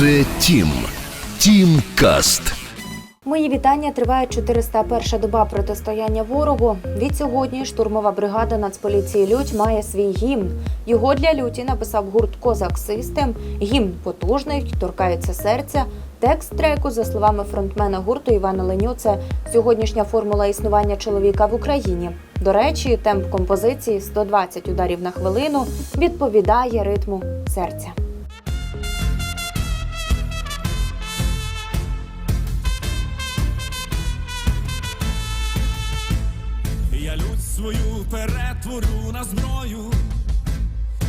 Це Тім. Тім Каст. Мої вітання триває 401 доба протистояння ворогу. Від сьогодні штурмова бригада Нацполіції Лють має свій гімн. Його для люті написав гурт Козак Систем. Гімн потужний, торкається серця. Текст треку, за словами фронтмена гурту Івана Леню, це сьогоднішня формула існування чоловіка в Україні. До речі, темп композиції 120 ударів на хвилину відповідає ритму серця. Свою перетворю на зброю,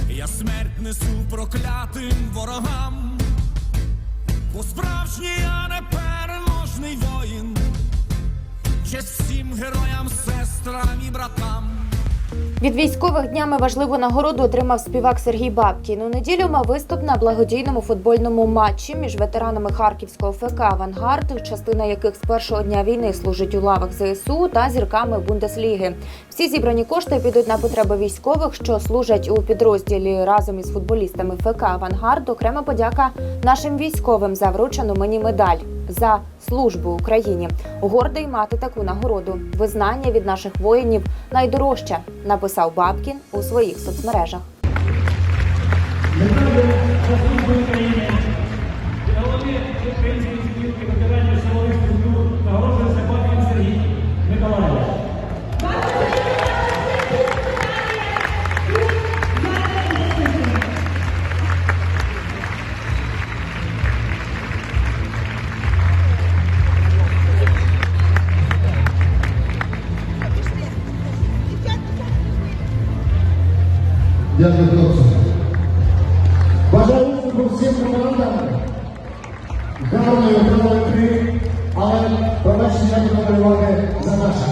я смерть несу проклятим ворогам, бо справжній я непереможний воїн, честь всім героям, сестрам і братам. Від військових днями важливу нагороду отримав співак Сергій Бабкін. У неділю мав виступ на благодійному футбольному матчі між ветеранами харківського ФК Авангард, частина яких з першого дня війни служить у лавах ЗСУ та зірками Бундесліги. Всі зібрані кошти підуть на потреби військових, що служать у підрозділі разом із футболістами ФК Авангард. Окрема подяка нашим військовим за вручену мені медаль за службу Україні. Гордий мати таку нагороду. Визнання від наших воїнів найдорожче, написав Бабкін у своїх соцмережах. Дякую, хлопці. Бажаю успіху всім командам. Гарної вдалої гри, але пробачте, я буду малювати за наше.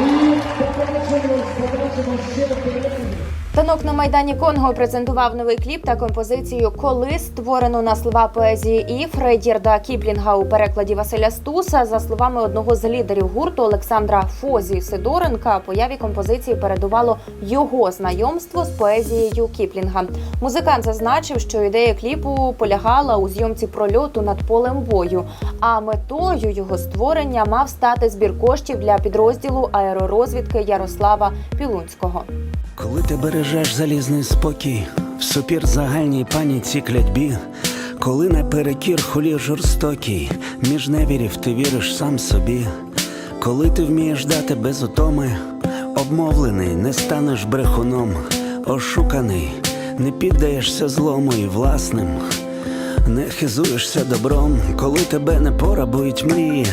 І побачимо, побачимо ще вперед. Танок на майдані Конго презентував новий кліп та композицію Коли створену на слова поезії і Фредірда Кіплінга у перекладі Василя Стуса. За словами одного з лідерів гурту Олександра Фозі Сидоренка, появі композиції передувало його знайомство з поезією Кіплінга. Музикант зазначив, що ідея кліпу полягала у зйомці прольоту над полем бою. А метою його створення мав стати збір коштів для підрозділу аеророзвідки Ярослава Пілунського. Коли ти бережеш залізний спокій, в супір загальній паніці клятьбі, коли наперекір хулі жорстокій, між невірів ти віриш сам собі, коли ти вмієш дати без утоми, обмовлений, не станеш брехуном, ошуканий, не піддаєшся злому і власним, не хизуєшся добром, коли тебе не порабують мрії.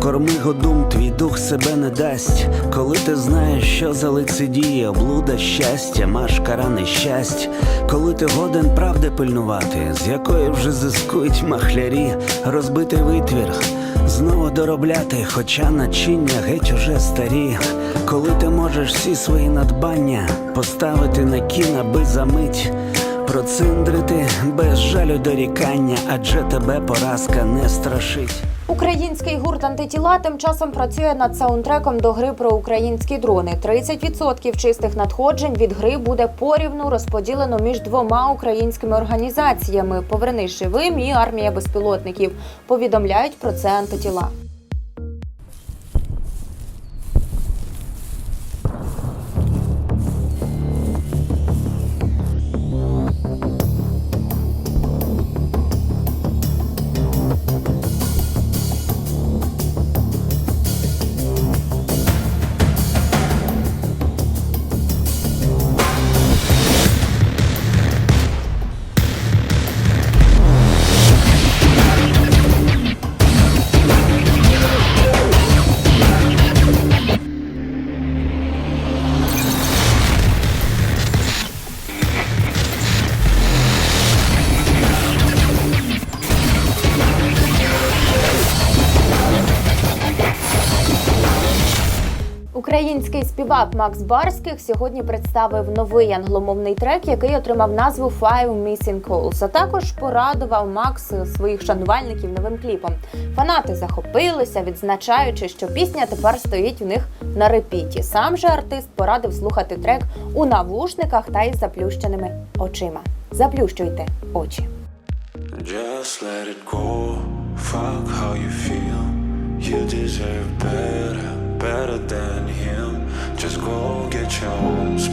Вкорми годум, твій дух себе не дасть, коли ти знаєш, що за лицедіє, облуда щастя, машкара нещасть, коли ти годен правди пильнувати, з якої вже зискують махлярі, розбитий витвір, знову доробляти, хоча начиння геть уже старі, коли ти можеш всі свої надбання поставити на кін, аби за мить. Проциндрити без жалю дорікання, адже тебе поразка не страшить. Український гурт антитіла тим часом працює над саундтреком до гри про українські дрони. 30% чистих надходжень від гри буде порівну розподілено між двома українськими організаціями Поверни живим і армія безпілотників. Повідомляють про це антитіла. Український співак Макс Барських сьогодні представив новий англомовний трек, який отримав назву Five Missing Calls. А також порадував Макс своїх шанувальників новим кліпом. Фанати захопилися, відзначаючи, що пісня тепер стоїть у них на репіті. Сам же артист порадив слухати трек у навушниках та із заплющеними очима. Заплющуйте очі. Just let it go. Fuck how you feel. You deserve better, better than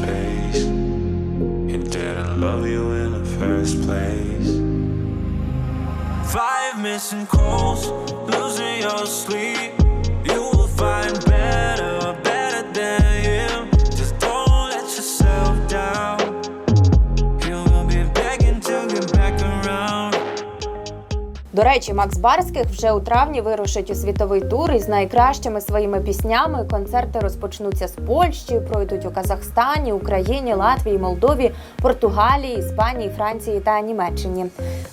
He didn't love you in the first place. Five missing calls, losing your sleep. You will find better До речі, Макс Барських вже у травні вирушить у світовий тур із найкращими своїми піснями. Концерти розпочнуться з Польщі, пройдуть у Казахстані, Україні, Латвії, Молдові, Португалії, Іспанії, Франції та Німеччині.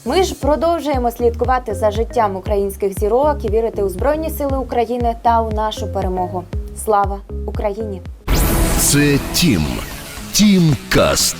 Ми ж продовжуємо слідкувати за життям українських зірок і вірити у Збройні Сили України та у нашу перемогу. Слава Україні! Це Тім. Тім Каст.